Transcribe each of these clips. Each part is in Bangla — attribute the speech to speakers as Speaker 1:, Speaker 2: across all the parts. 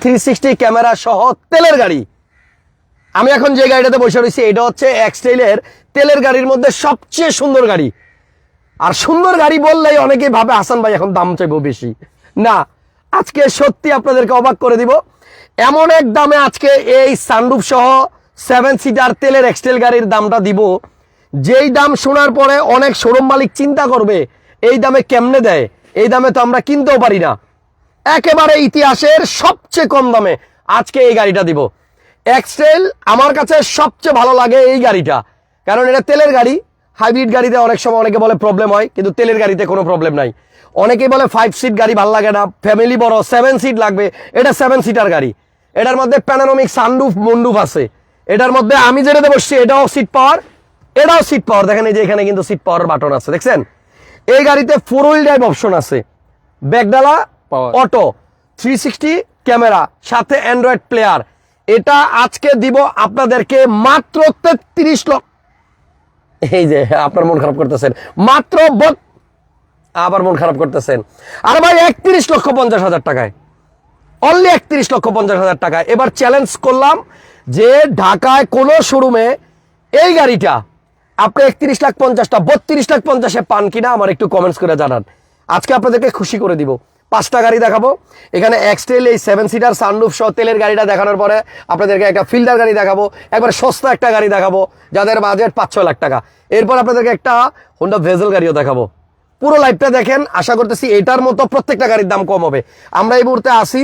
Speaker 1: থ্রি সিক্সটি ক্যামেরা সহ তেলের গাড়ি। আমি এখন যে গাড়িটাতে বসে রয়েছি, এটা হচ্ছে এক্সটাইলের তেলের গাড়ির মধ্যে সবচেয়ে সুন্দর গাড়ি। আর সুন্দর গাড়ি বললেই অনেকেই ভাবে, হাসান ভাই, এখন দাম চাইব বেশি। না, আজকে সত্যি আপনাদেরকে অবাক করে দিব। এমন এক দামে আজকে এই সানরুফ সহ সেভেন সিটার তেলের এক্সটেল গাড়ির দামটা দিব, যেই দাম শোনার পরে অনেক শোরুম মালিক চিন্তা করবে, এই দামে কেমনে দেয়? এই দামে তো আমরা কিনতেও পারি না। একেবারে ইতিহাসের সবচেয়ে কম দামে আজকে এই গাড়িটা দিব। এক্সটেল আমার কাছে সবচেয়ে ভালো লাগে এই গাড়িটা। কারণ এটা তেলের গাড়ি হাইব্রিড গাড়িতে অনেক সময় অনেকে বলে প্রবলেম হয়, কিন্তু তেলের গাড়িতে কোনো প্রবলেম নাই। অনেকেই বলে ফাইভ সিট গাড়ি ভালো লাগে না ফ্যামিলি বড় সেভেন সিট লাগবে, এটা সেভেন সিটার গাড়ি। এটার মধ্যে প্যানারোমিক সানরুফ মন্ডুফ আছে। এটার মধ্যে আমি যেটাতে বসছি এটাও সিট পাওয়ার এটাও সিট পাওয়ার দেখেন এই যে এখানে কিন্তু সিট পাওয়ার বাটন আছে, দেখছেন? এই গাড়িতে ফোর হুইল ড্রাইভ অপশন আছে।
Speaker 2: Power.
Speaker 1: Auto three sixty camera সাথে অ্যান্ড্রয়েড প্লেয়ার এটা আজকে দিব আপনাদেরকে মাত্র তেত্রিশ লক্ষ এই যে আপনার মন খারাপ করতেছেন। মাত্র আবার মন খারাপ করতেছেন। আর ভাই একত্রিশ লক্ষ পঞ্চাশ হাজার টাকায়। অনলি একত্রিশ লক্ষ পঞ্চাশ হাজার টাকায়। এবার চ্যালেঞ্জ করলাম যে ঢাকায় কোনো শোরুমে এই গাড়িটা আপনি একত্রিশ লাখ পঞ্চাশটা, বত্রিশ লাখ পঞ্চাশে পান কিনা, আমার একটু কমেন্টস করে জানান। আজকে আপনাদেরকে খুশি করে দিব। পাঁচটা গাড়ি দেখাবো। এখানে এক্সটেল এই সেভেন সিটার সানরুফ সহ তেলের গাড়িটা দেখানোর পরে আপনাদেরকে একটা ফিল্ডার গাড়ি দেখাবো। একবার সস্তা একটা গাড়ি দেখাবো যাদের বাজেট পাঁচ ছয় লাখ টাকা। এরপর আপনাদেরকে একটা হোন্ডা ভেজেল গাড়িও দেখাবো। পুরো লাইফটা দেখেন আশা করতেছি এটার মতো প্রত্যেকটা গাড়ির দাম কম হবে। আমরা এই মুহূর্তে আসি।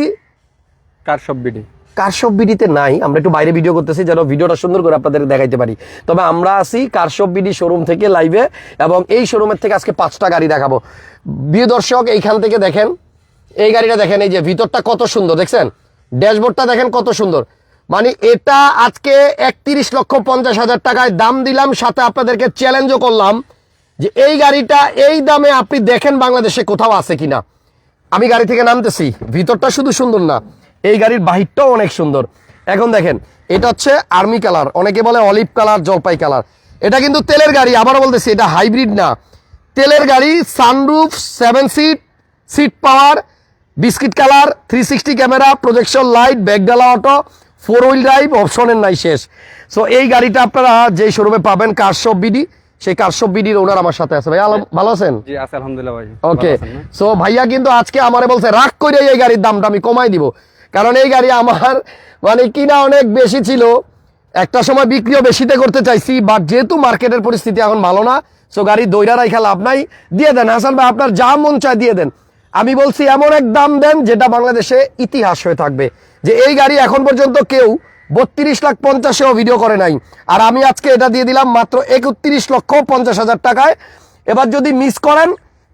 Speaker 2: কার সব বিডি?
Speaker 1: কারশপ বিডিতে নাই আমরা একটু বাইরে ভিডিও করতেছি যেন ভিডিওটা সুন্দর করে আপনাদের দেখাইতে পারি। তবে আমরা আসি কারশপ বিডি শোরুম থেকে লাইভে এবং এই শোরুমের থেকে আজকে পাঁচটা গাড়ি দেখাবো। প্রিয় দর্শক এইখান থেকে দেখেন এই গাড়িটা দেখেন, এই যে ভিতরটা কত সুন্দর, দেখছেন? ড্যাশবোর্ডটা দেখেন কত সুন্দর। মানে এটা আজকে একত্রিশ লক্ষ পঞ্চাশ হাজার টাকায় দাম দিলাম, সাথে আপনাদেরকে চ্যালেঞ্জও করলাম যে এই গাড়িটা এই দামে আপনি দেখেন বাংলাদেশে কোথাও আছে কিনা। আমি গাড়ি থেকে নামতেছি, ভিতরটা শুধু সুন্দর না, এই গাড়ির বাহিরটাও অনেক সুন্দর। এখন দেখেন, এটা হচ্ছে আর্মি কালার অনেকে বলে অলিভ কালার জলপাই কালার এটা কিন্তু তেলের গাড়ি আবার বলতেছি, এটা হাইব্রিড না। তেলের গাড়ি sunroof seven seat seat power biscuit colour three sixty camera projection light ব্যাকডালা auto four wheel drive অপশনের নাই শেষ। সো এই গাড়িটা আপনারা যেই শোরুমে পাবেন কারশপ বিডি সেই কারশপ বিডির ওনার আমার সাথে আছে। ভাই ভালো আছেন?
Speaker 2: জি আছে আলহামদুলিল্লাহ ভাই
Speaker 1: ওকে? সো ভাইয়া কিন্তু আজকে আমারে বলছে রাগ করে এই গাড়ির দামটা আমি কমাই দিব। কারণ এই গাড়ি আমার মানে কিনা অনেক বেশি ছিল। একটা সময় বিক্রিও বেশিতে করতে চাইছি বাট যেহেতু মার্কেটের পরিস্থিতি এখন ভালো না সো গাড়ি দইরা রাইখা লাভ নাই। দিয়ে দেন হাসান ভাই আপনার যা মন চায় দিয়ে দেন। আমি বলছি এমন এক দাম দেন যেটা বাংলাদেশে ইতিহাস হয়ে থাকবে। যে এই গাড়ি এখন পর্যন্ত কেউ বত্রিশ লাখ পঞ্চাশেও ভিডিও করে নাই। আর আমি আজকে এটা দিয়ে দিলাম মাত্র একত্রিশ লক্ষ পঞ্চাশ হাজার টাকায়। এবার যদি মিস করেন,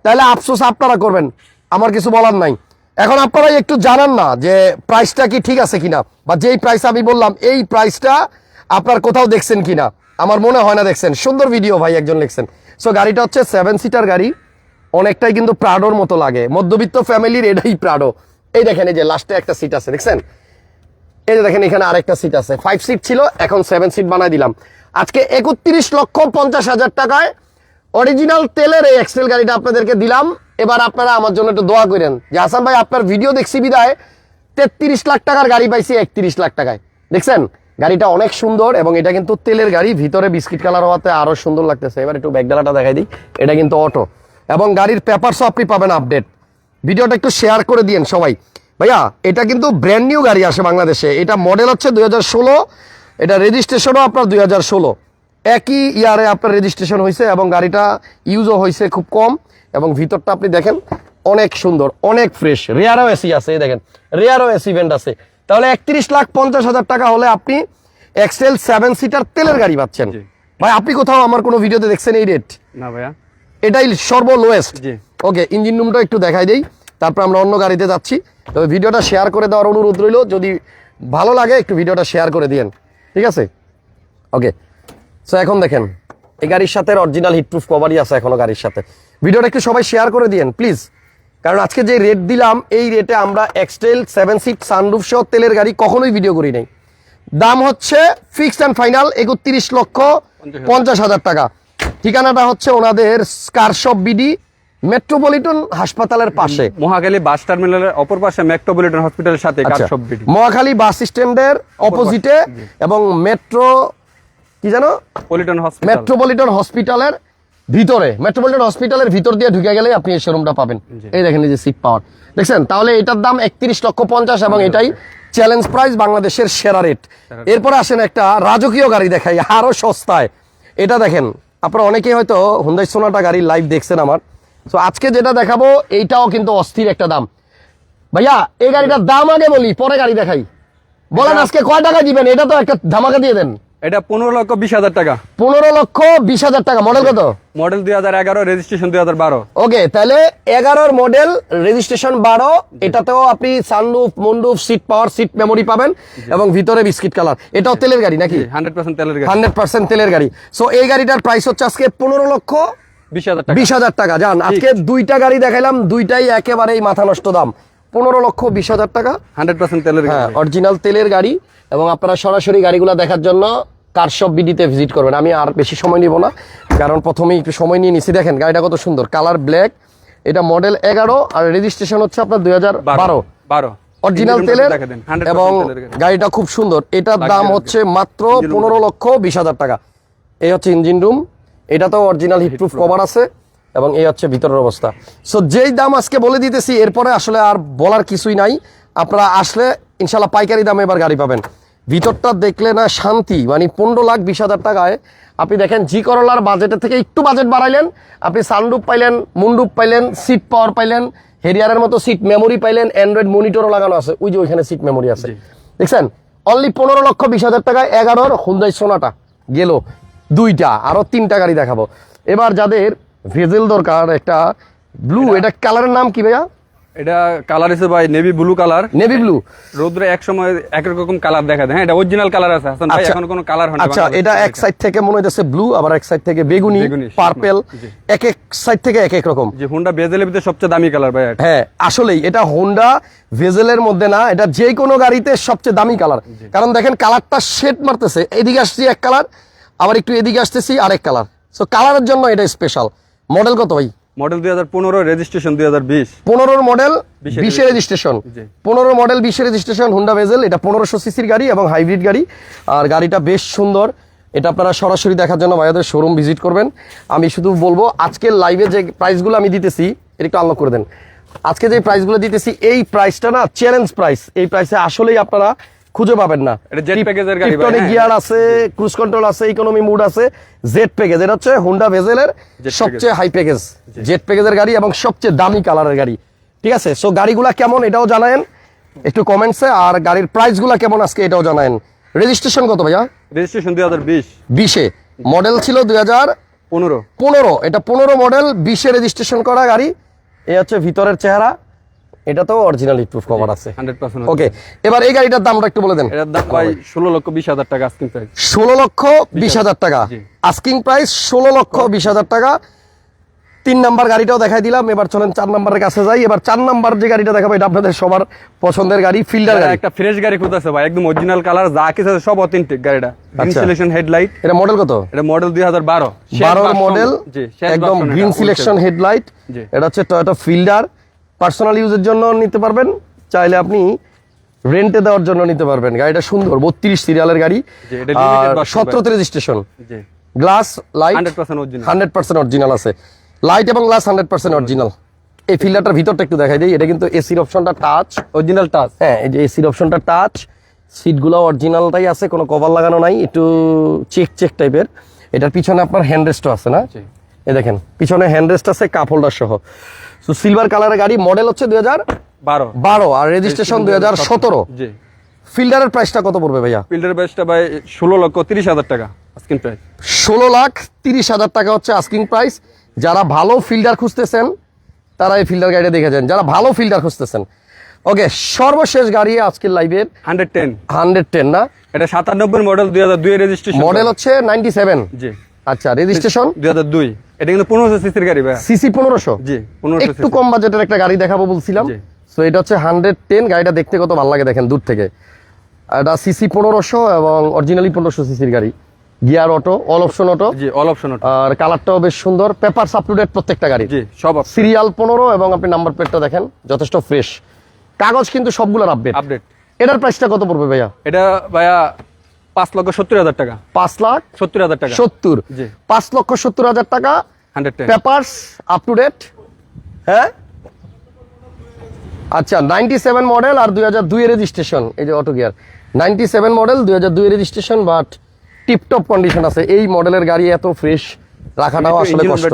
Speaker 1: তাহলে আফসোস আপনারা করবেন। আমার কিছু বলার নাই। এখন আপনারা একটু জানান না যে প্রাইসটা কি ঠিক আছে কিনা। বা যেই প্রাইস আমি বললাম, এই প্রাইসটা আপনার কোথাও দেখছেন কিনা। আমার মনে হয় না দেখছেন। সুন্দর ভিডিও ভাই একজন লিখছেন। সো গাড়িটা হচ্ছে সেভেন সিটার গাড়ি। অনেকটাই কিন্তু প্রাডোর মতো লাগে। মধ্যবিত্ত ফ্যামিলির এটাই প্রাডো এই দেখেন, এই যে লাস্টে একটা সিট আছে, দেখছেন? এই যে দেখেন, এখানে আরেকটা সিট আছে। ফাইভ সিট ছিল, এখন সেভেন সিট বানাই দিলাম। আজকে একত্রিশ লক্ষ পঞ্চাশ হাজার টাকায় অরিজিনাল তেলের এই এক্সেল গাড়িটা আপনাদেরকে দিলাম। এবার আপনারা আমার জন্য একটু দোয়া করেন যে, হাসান ভাই, আপনার ভিডিও দেখছি বিদায়। তেত্রিশ লাখ টাকার গাড়ি পাইছি একত্রিশ লাখ টাকায়। দেখছেন? গাড়িটা অনেক সুন্দর এবং এটা কিন্তু তেলের গাড়ি, ভিতরে বিস্কিট কালার হওয়াতে আরও সুন্দর লাগতেছে। এবার একটু ব্যাগডালাটা দেখাই দিই। এটা কিন্তু অটো এবং গাড়ির পেপারসও আপনি পাবেন আপডেট। ভিডিওটা একটু শেয়ার করে দিয়েন সবাই। ভাইয়া এটা কিন্তু ব্র্যান্ড নিউ গাড়ি আসে বাংলাদেশে। এটা মডেল হচ্ছে দু হাজার ষোলো এটা রেজিস্ট্রেশনও আপনার দু হাজার ষোলো। একই ইয়ারে আপনার রেজিস্ট্রেশন হয়েছে এবং গাড়িটা ইউজও হয়েছে খুব কম এবং ভিতরটা আপনি দেখেন অনেক সুন্দর অনেক ফ্রেশ রেয়ারও এসি আছে এই দেখেন। রেয়ারও এসি ভেন্ট আছে। তাহলে একত্রিশ লাখ পঞ্চাশ হাজার টাকা হলে আপনি এক্সেল সেভেন সিটার তেলের গাড়ি পাচ্ছেন। ভাই আপনি কোথাও আমার কোনো ভিডিওতে দেখছেন এই রেট
Speaker 2: না ভাইয়া।
Speaker 1: এটাই সর্ব লোয়েস্ট ওকে ইঞ্জিন রুমটা একটু দেখাই দেই। তারপর আমরা অন্য গাড়িতে যাচ্ছি। তবে ভিডিওটা শেয়ার করে দেওয়ার অনুরোধ রইল যদি ভালো লাগে একটু ভিডিওটা শেয়ার করে দিয়েন। ঠিক আছে? ওকে সো এখন দেখেন এই গাড়ির সাথে অরিজিনাল হিটপ্রুফ কভারই আছে এখনও গাড়ির সাথে। ভিডিওটা একটু সবাই শেয়ার করে দিয়েন প্লিজ কারণ আজকে যে রেট দিলাম এই রেটে আমরা এক্সটেল সেভেন সিট সানরুফ সহ তেলের গাড়ি কখনোই ভিডিও করি নাই। দাম হচ্ছে ফিক্সড অ্যান্ড ফাইনাল একত্রিশ লক্ষ পঞ্চাশ হাজার টাকা। ঠিকানাটা হচ্ছে ওনাদের স্কারশপ বিডি মেট্রোপলিটন হাসপাতালের পাশে।
Speaker 2: মহাখালী বাস টার্মিনালের অপর পাশে মেট্রোপলিটন হসপিটালের সাথে
Speaker 1: আচ্ছা। মহাখালী বাস স্ট্যান্ডের অপোজিটে এবং মেট্রো কি জানো?
Speaker 2: পলিটন
Speaker 1: মেট্রোপলিটন হসপিটালের ভিতরে। মেট্রোপলিটন হসপিটালের ভিতর দিয়ে ঢুকে গেলে আপনি এই শোরুমটা পাবেন। এই দেখেন এই যে সিট পাওয়ার দেখছেন? তাহলে এটার দাম একত্রিশ লক্ষ পঞ্চাশ এবং এটাই চ্যালেঞ্জ প্রাইস বাংলাদেশের সেরা রেট এরপর আসেন একটা রাজকীয় গাড়ি দেখাই আরও সস্তায়। এটা দেখেন আপনারা অনেকেই হয়তো হুন্দাই সোনাটা গাড়ির লাইভ দেখছেন আমার। সো আজকে যেটা দেখাবো এইটাও কিন্তু অস্থির একটা দাম। ভাইয়া এই গাড়িটার দাম আগে বলি পরে গাড়ি দেখাই। বলেন আজকে কয় টাকা দিবেন? এটা তো একটা ধামাকা দিয়ে দেন।
Speaker 2: এটা পনেরো লক্ষ বিশ হাজার টাকা।
Speaker 1: পনেরো লক্ষ বিশ হাজার টাকা। মডেল কত?
Speaker 2: মডেল দুই হাজার এগারো রেজিস্ট্রেশন দুই হাজার বারো।
Speaker 1: ওকে তাহলে এগারোর মডেল রেজিস্ট্রেশন বারো এটাতেও আপনি সানরুফ মুন্ডুফ সিট পাওয়ার সিট মেমোরি পাবেন এবং ভিতরে বিস্কিট কালার। এটাও তেলের গাড়ি নাকি?
Speaker 2: হান্ড্রেড পার্সেন্ট তেলের গাড়ি।
Speaker 1: হান্ড্রেড পার্সেন্ট তেলের গাড়ি। সো এই গাড়িটার প্রাইস হচ্ছে আজকে পনেরো লক্ষ
Speaker 2: বিশ হাজার টাকা।
Speaker 1: বিশ হাজার টাকা। জান আজকে দুইটা গাড়ি দেখাইলাম দুইটাই একেবারেই মাথা নষ্ট দাম। পনেরো লক্ষ বিশ হাজার টাকা।
Speaker 2: হান্ড্রেড পার্সেন্ট তেলের
Speaker 1: হ্যাঁ
Speaker 2: গাড়ি।
Speaker 1: অরিজিনাল তেলের গাড়ি এবং আপনারা সরাসরি গাড়িগুলো দেখার জন্য কার শপ বিডিতে ভিজিট করবেন? আমি আর বেশি সময় নিব না কারণ প্রথমেই একটু সময় নিয়ে নিছি। দেখেন গাড়িটা কত সুন্দর কালার ব্ল্যাক এটা মডেল এগারো আর রেজিস্ট্রেশন হচ্ছে আপনার দুই হাজার বারো।
Speaker 2: বারো
Speaker 1: অরিজিনাল তেলের
Speaker 2: টা দেখে দেন, 100%
Speaker 1: এবং গাড়িটা খুব সুন্দর এটার দাম হচ্ছে মাত্র পনেরো লক্ষ বিশ হাজার টাকা। এই হচ্ছে ইঞ্জিন রুম এটা তো অরিজিনাল হিটপ্রুফ কভার আছে এবং এই হচ্ছে ভিতরের অবস্থা। সো যেই দাম আজকে বলে দিতেছি এরপরে আসলে আর বলার কিছুই নাই। আপনারা আসলে ইনশাল্লাহ পাইকারি দামে এবার গাড়ি পাবেন। ভিতরটা দেখলে না শান্তি মানে পনেরো লাখ বিশ হাজার টাকায়। আপনি দেখেন জি করলার বাজেটের থেকে একটু বাজেট বাড়াইলেন। আপনি সানরুপ পাইলেন মুন্ডুপ পাইলেন সিট পাওয়ার পাইলেন হেরিয়ারের মতো সিট মেমোরি পাইলেন অ্যান্ড্রয়েড মনিটরও লাগানো আছে। ওই যে ওইখানে সিট মেমোরি আছে। দেখছেন? অনলি পনেরো লক্ষ বিশ হাজার টাকায় এগারোর হুন্দাই সোনাটা গেল। দুইটা আরও তিনটা গাড়ি দেখাবো। এবার যাদের ভেজেল দরকার একটা ব্লু এটা কালারের নাম কি ভাইয়া?
Speaker 2: এটা কালার হিসেবে ভাই navy blue colour
Speaker 1: navy blue
Speaker 2: রোদ্রে এক সময় এক রকম কালার দেখা যায় হ্যাঁ এটা অরিজিনাল কালার আছে। হাসান ভাই
Speaker 1: আচ্ছা।
Speaker 2: এখন কোনো কালার হয় না
Speaker 1: আচ্ছা এটা এক সাইড থেকে মনে হইতেছে ব্লু আবার এক সাইড থেকে বেগুনি পার্পেল। এক এক সাইড থেকে এক এক রকম।
Speaker 2: যে হোন্ডা বেজেলের ভিতরে সবচেয়ে দামি কালার ভাই
Speaker 1: হ্যাঁ আসলেই এটা হোন্ডা ভেজেলের মধ্যে না এটা যে কোনো গাড়িতে সবচেয়ে দামি কালার কারণ দেখেন কালারটা শেড মারতেছে। এদিকে আসছি এক কালার আবার একটু এদিকে আসতেছি আরেক কালার সো কালারের জন্য এটা স্পেশাল মডেল কত ভাই?
Speaker 2: মডেল দুই হাজার পনেরো রেজিস্ট্রেশন দুই হাজার বিশ।
Speaker 1: পনেরোর মডেল বিশে রেজিস্ট্রেশন পনেরো মডেল বিশে রেজিস্ট্রেশন হুন্ডা ভেজেল এটা পনেরোশো সিসির গাড়ি এবং হাইব্রিড গাড়ি। আর গাড়িটা বেশ সুন্দর। এটা আপনারা সরাসরি দেখার জন্য ভাইয়াদের শোরুম ভিজিট করবেন। আমি শুধু বলব আজকের লাইভে যে প্রাইসগুলো আমি দিতেছি এটা একটু আনলক করে দেন। আজকে যে প্রাইসগুলো দিতেছি এই প্রাইসটা না চ্যালেঞ্জ প্রাইস এই প্রাইসে আসলেই আপনারা খুঁজে পাবেন না।
Speaker 2: এর গাড়ি ভাই, হ্যাঁ।
Speaker 1: গিয়ার আছে ক্রুজ কন্ট্রোল আছে ইকোনমি মুড আছে জেড প্যাকেজ এটা হচ্ছে হুন্ডা ভেজেলের সবচেয়ে হাই প্যাকেজ জেট প্যাকেজের গাড়ি এবং সবচেয়ে দামি কালারের গাড়ি। ঠিক আছে? সো গাড়িগুলা কেমন এটাও জানায়েন। একটু কমেন্টসে আর গাড়ির প্রাইসগুলা কেমন আজকে এটাও জানায়েন। রেজিস্ট্রেশন কত ভাইয়া?
Speaker 2: রেজিস্ট্রেশন দুই হাজার বিশ।
Speaker 1: বিশে। মডেল ছিল দুই হাজার
Speaker 2: পনেরো।
Speaker 1: পনেরো। এটা পনেরো মডেল বিশে রেজিস্ট্রেশন করা গাড়ি। এ হচ্ছে ভিতরের চেহারা। এটাতেও অরিজিনাল প্রুফ কভার আছে।
Speaker 2: হান্ড্রেড পার্সেন্ট
Speaker 1: ওকে এবার এই গাড়িটার দামটা একটু বলে দেন।
Speaker 2: এটার দাম ভাই ষোলো লক্ষ বিশ হাজার টাকা আজকে প্রাইস
Speaker 1: ষোলো লক্ষ বিশ হাজার টাকা। আস্কিং প্রাইস ষোলো লক্ষ বিশ হাজার টাকা। তিন নাম্বার গাড়িটাও দেখাই দিলাম। এবার চলেন চার নাম্বারের কাছে যাই। এবার চার নাম্বার যে গাড়িটা দেখাবো এটা আপনাদের সবার পছন্দের গাড়ি ফিল্ডার গাড়ি।
Speaker 2: একটা ফ্রেশ গাড়ি খুঁজতেছে ভাই একদম অরিজিনাল কালার যা কিছু আছে সব অথেন্টিক গাড়িটা।
Speaker 1: আচ্ছা।
Speaker 2: ইনস্টলেশন হেডলাইট
Speaker 1: এটা মডেল কত?
Speaker 2: এটা মডেল দুই হাজার বারো।
Speaker 1: বারোর মডেল একদম গ্রিন সিলেকশন হেডলাইট। এটা হচ্ছে টয়োটা ফিল্ডার পার্সোনাল ইউজের জন্য নিতে পারবেন চাইলে আপনি রেন্টে দেওয়ার জন্য নিতে পারবেন। গাড়িটা সুন্দর বত্রিশ সিরিয়ালের গাড়ি
Speaker 2: এটা
Speaker 1: সতেরোতে registration glass light
Speaker 2: hundred percent original
Speaker 1: আছে। লাইট এবং গ্লাস হান্ড্রেড পার্সেন্ট অরিজিনাল এই ফিল্টারটার ভিতরটা একটু দেখাই দিই এটা কিন্তু এসির অপশনটা টাচ
Speaker 2: অরিজিনাল টাচ
Speaker 1: হ্যাঁ এই যে এসির অপশনটা টাচ সিটগুলো অরিজিনালটাই আছে কোনো কভার লাগানো নাই একটু চেক চেক টাইপের এটার পিছনে আপনার হ্যান্ড হ্যান্ডরেস্টও আছে না? এই দেখেন পিছনে হ্যান্ডরেস্ট আছে কাপ হোল্ডার সহ। তো সিলভার কালারের গাড়ি মডেল হচ্ছে দুই হাজার
Speaker 2: বারো।
Speaker 1: বারো আর রেজিস্ট্রেশন দুই হাজার সতেরো।
Speaker 2: জি।
Speaker 1: ফিল্ডারের প্রাইসটা কত পড়বে ভাইয়া?
Speaker 2: ফিল্ডার বেসটা ভাই ষোলো লক্ষ তিরিশ হাজার টাকা আজকের প্রাইস
Speaker 1: ষোলো লাখ তিরিশ হাজার টাকা হচ্ছে আস্কিং প্রাইস যারা ভালো ফিল্ডার খুঁজতেছেন তারা এই ফিল্ডার গাড়িটা দেখেছেন যারা ভালো ফিল্ডার খুঁজতেছেন। ওকে সর্বশেষ গাড়ি আজকের লাইভের
Speaker 2: হান্ড্রেড টেন।
Speaker 1: হান্ড্রেড টেন না?
Speaker 2: এটা সাতানব্বই মডেল দুই হাজার দুই রেজিস্ট্রেশন
Speaker 1: মডেল হচ্ছে নাইনটি সেভেন
Speaker 2: জি।
Speaker 1: আচ্ছা রেজিস্ট্রেশন
Speaker 2: দুই হাজার দুই। এটা কিন্তু পনেরোশো সিসির গাড়ি ভাই
Speaker 1: সিসি পনেরোশো?
Speaker 2: জি পনেরোশো
Speaker 1: একটু কম বাজেটের একটা গাড়ি দেখাবো বলছিলাম। তো এটা হচ্ছে হান্ড্রেড টেন গাড়িটা দেখতে কত ভালো লাগে দেখেন দূর থেকে। এটা সিসি পনেরোশো এবং অরিজিনালি পনেরোশো সিসির গাড়ি। Gear auto all option auto
Speaker 2: G all option
Speaker 1: আর কালারটাও বেশ সুন্দর পেপার সাপটুডেট প্রত্যেকটা গাড়ি।
Speaker 2: জি সব
Speaker 1: সিরিয়াল পনেরো এবং আপনি নাম্বার প্লেটটা দেখেন যথেষ্ট ফ্রেশ কাগজ কিন্তু সবগুলোর আপডেট
Speaker 2: আপডেট
Speaker 1: এটার প্রাইসটা কত পড়বে ভাইয়া?
Speaker 2: এটা ভাইয়া পাঁচ লক্ষ সত্তর হাজার টাকা।
Speaker 1: পাঁচ লাখ
Speaker 2: সত্তর হাজার টাকা।
Speaker 1: সত্তর। পাঁচ লক্ষ সত্তর হাজার টাকা।
Speaker 2: Hundred
Speaker 1: papers up to date হ্যাঁ? আচ্ছা নাইনটি সেভেন মডেল আর দুই হাজার দুই রেজিস্ট্রেশন এই যে auto gear ninety seven model দুই হাজার দুই রেজিস্ট্রেশন বাট টিপটপ কন্ডিশন আছে। এই মডেলের গাড়ি এত ফ্রেশ রাখাটাও আসলে কষ্ট।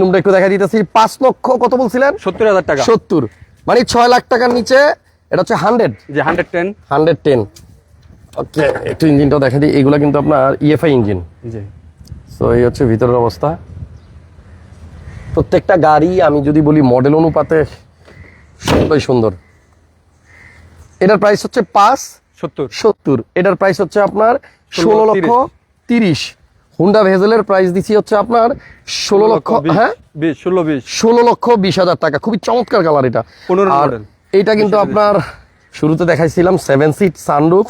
Speaker 2: roomটা একটু দেখা
Speaker 1: দিতেছি। পাঁচ লক্ষ কত বলছিলেন?
Speaker 2: সত্তর হাজার টাকা।
Speaker 1: সত্তর। মানে ছয় লাখ টাকার নিচে এটা হচ্ছে hundred
Speaker 2: G hundred ten
Speaker 1: hundred ten okay একটু ইঞ্জিনটাও দেখা দিই। এগুলো কিন্তু আপনার E ইএফআই ইঞ্জিন।
Speaker 2: জি।
Speaker 1: তো এই হচ্ছে ভিতরের অবস্থা। প্রত্যেকটা গাড়ি আমি যদি বলি মডেল অনুপাতে সত্যই সুন্দর। এটার প্রাইস হচ্ছে পাঁচ
Speaker 2: সত্তর।
Speaker 1: সত্তর। এটার প্রাইস হচ্ছে আপনার ষোলো লক্ষ তিরিশ। হুন্ডা ভেজেলের প্রাইস দিচ্ছি হচ্ছে আপনার ষোলো লক্ষ হ্যাঁ?
Speaker 2: ষোলো বিশ।
Speaker 1: ষোলো লক্ষ বিশ হাজার টাকা। খুবই চমৎকার কালার এটা। আর এটা কিন্তু আপনার শুরুতে দেখাইছিলাম সেভেন সিট সানরুফ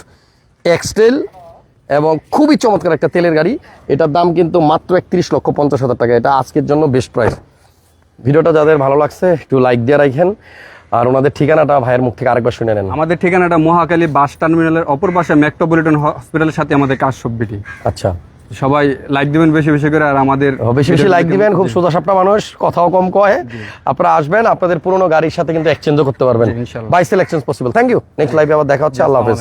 Speaker 1: এক্সটেল এবং খুবই চমৎকার একটা তেলের গাড়ি। এটার দাম কিন্তু মাত্র একত্রিশ লক্ষ পঞ্চাশ হাজার টাকা। এটা আজকের জন্য বেস্ট প্রাইস ভিডিওটা যাদের ভালো লাগছে একটু লাইক দিয়ে রাখেন। আর ওনাদের ঠিকানাটা ভাইয়ের মুখ থেকে আরেকবার শুনে নেন।
Speaker 2: আমাদের ঠিকানাটা মহাকালী বাস টার্মিনালের অপর পাশে মেট্রোপলিটন হসপিটালের সাথে আমাদের কাজ সববিটি
Speaker 1: আচ্ছা।
Speaker 2: সবাই লাইক দিবেন বেশি বেশি করে আর আমাদের
Speaker 1: বেশি বেশি লাইক দিবেন। খুব সোজা সাপটা মানুষ কথাও কম কয়। আপনারা আসবেন আপনাদের পুরনো গাড়ির সাথে কিন্তু এক্সচেঞ্জও করতে পারবেন।
Speaker 2: ইনশাল্লাহ।
Speaker 1: Exchange possible thank you next লাইভে আবার দেখা হচ্ছে। আল্লাহ হাফেজ।